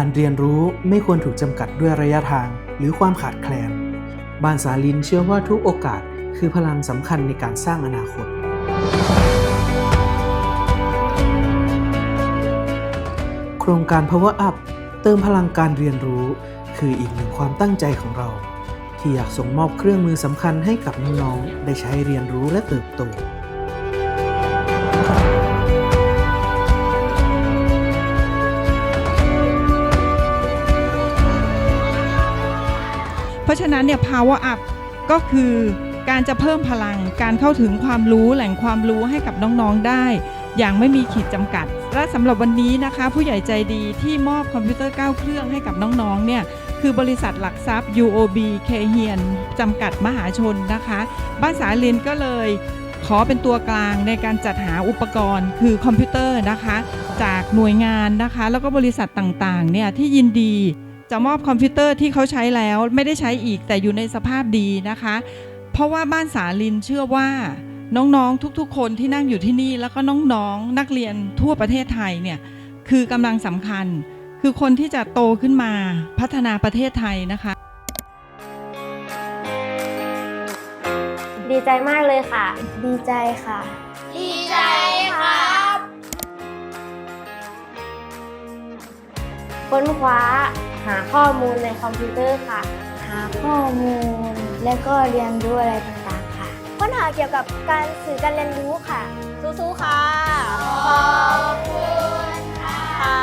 การเรียนรู้ไม่ควรถูกจำกัดด้วยระยะทางหรือความขาดแคลน บานสาลินเชื่อว่าทุกโอกาสคือพลังสำคัญในการสร้างอนาคต โครงการ Power Up เติมพลังการเรียนรู้ คืออีกหนึ่งความตั้งใจของเรา ที่อยากส่งมอบเครื่องมือสำคัญให้กับน้องๆ ได้ใช้เรียนรู้และเติบโตะฉะนั้นเนี่ย power up ก็คือการจะเพิ่มพลังการเข้าถึงความรู้แหล่งความรู้ให้กับน้องๆได้ อย่างไม่มีขีดจำกัด และสำหรับวันนี้นะคะ ผู้ใหญ่ใจดีที่มอบคอมพิวเตอร์ 9 เครื่องให้กับน้องๆเนี่ยคือบริษัทหลักทรัพย์ UOB k เฮียนจำกัดมหาชนนะคะ บ้านสาลินก็เลยขอเป็นตัวกลางในการจัดหาอุปกรณ์ คือคอมพิวเตอร์นะคะ จากหน่วยงานนะคะ แล้วก็บริษัทต่างๆเนี่ยที่ยินดี จะมอบคอมพิวเตอร์ที่เขาใช้แล้วไม่ได้ใช้อีกแต่อยู่ในสภาพดีนะคะ เพราะว่าบ้านสาลินเชื่อว่าน้องๆทุกๆ คนที่นั่งอยู่ที่นี่แล้วก็น้องๆนักเรียนทั่วประเทศไทยเนี่ยคือกำลังสำคัญ คือคนที่จะโตขึ้นมาพัฒนาประเทศไทยนะคะ ดีใจมากเลยค่ะ ดีใจค่ะ ดีใจครับค้นคว้า หาข้อมูลในคอมพิวเตอร์ค่ะ หาข้อมูล และก็เรียนรู้อะไรต่างๆค่ะ ค้นหาเกี่ยวกับการสื่อการเรียนรู้ค่ะ สู้ๆค่ะขอบคุณค่ะ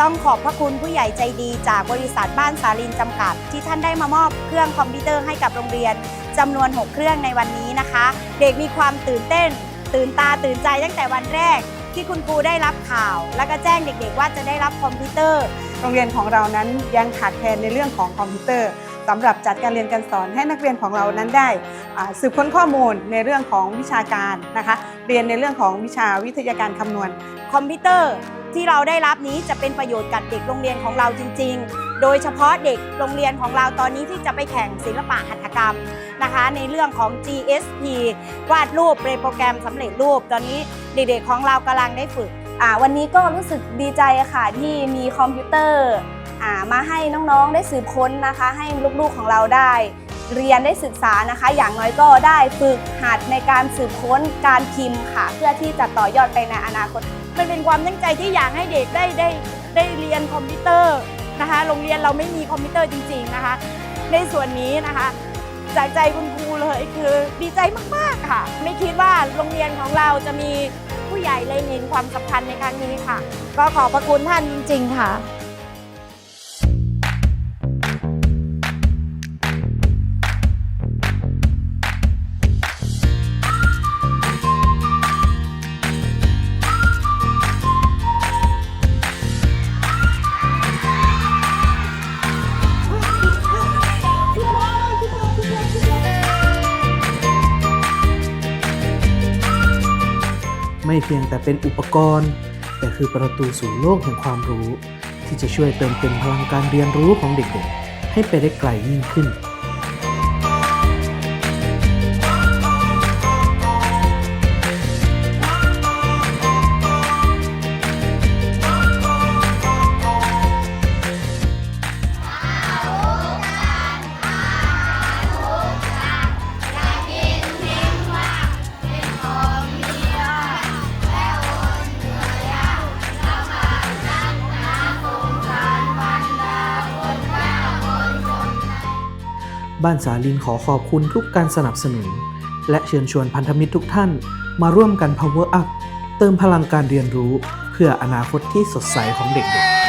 ต้องขอบพระคุณผู้ใหญ่ใจดีจากบริษัทบ้านสาลินจำกัด ที่ท่านได้มามอบเครื่องคอมพิวเตอร์ให้กับโรงเรียนจำนวน 6 เครื่องในวันนี้นะคะ เด็กมีความตื่นเต้น ตื่นตาตื่นใจตั้งแต่วันแรก ที่คุณครูได้รับข่าว แล้วก็แจ้งเด็กๆ ว่าจะได้รับคอมพิวเตอร์ โรงเรียนของเรานั้นยังขาดแคลนในเรื่องของคอมพิวเตอร์สำหรับจัดการเรียนการสอนให้นักเรียนของเรานั้นได้สืบค้นข้อมูลในเรื่องของวิชาการนะคะ เรียนในเรื่องของวิชาวิทยาการคำนวณ คอมพิวเตอร์ที่เราได้รับนี้จะเป็นประโยชน์กับเด็กโรงเรียนของเราจริง ๆ โดยเฉพาะเด็กโรงเรียนของเราตอนนี้ที่จะไปแข่งศิลปะหัตถกรรมนะคะ ในเรื่องของ GSP วาดรูปเป็นโปรแกรมสำเร็จรูปตอนนี้ เด็กๆของเรากำลังได้ฝึกวันนี้ก็รู้สึกดีใจค่ะที่มีคอมพิวเตอร์อมาให้น้องๆได้สืบค้นนะคะ ให้ลูกๆของเราได้ เรียนได้ศึกษานะคะ อย่างน้อยก็ได้ฝึกหัดในการสืบค้นการพิมพ์ค่ะ เพื่อที่จะต่อยอดไปในอนาคต มันเป็นความตั้งใจที่อยากให้เด็กได้ได้ได้เรียนคอมพิวเตอร์นะคะ โรงเรียนเราไม่มีคอมพิวเตอร์จริง ๆนะคะ ในส่วนนี้นะคะ จากใจคุณครูเลยคือดีใจมากๆค่ะ ไม่คิดว่าโรงเรียนของเราจะมี ผู้ใหญ่เลยเห็นความสำคัญในครั้งนี้ค่ะ ก็ขอบพระคุณท่านจริง ๆ ค่ะ เพียงแต่เป็นอุปกรณ์ แต่คือประตูสู่โลกแห่งความรู้ ที่จะช่วยเติมเต็มพลังการเรียนรู้ของเด็กๆ ให้ไปได้ไกลยิ่งขึ้น บ้านสาลินขอขอบคุณทุกการสนับสนุน และเชิญชวนพันธมิตรทุกท่านมาร่วมกัน Power Up เติมพลังการเรียนรู้ เพื่ออนาคตที่สดใสของเด็กๆ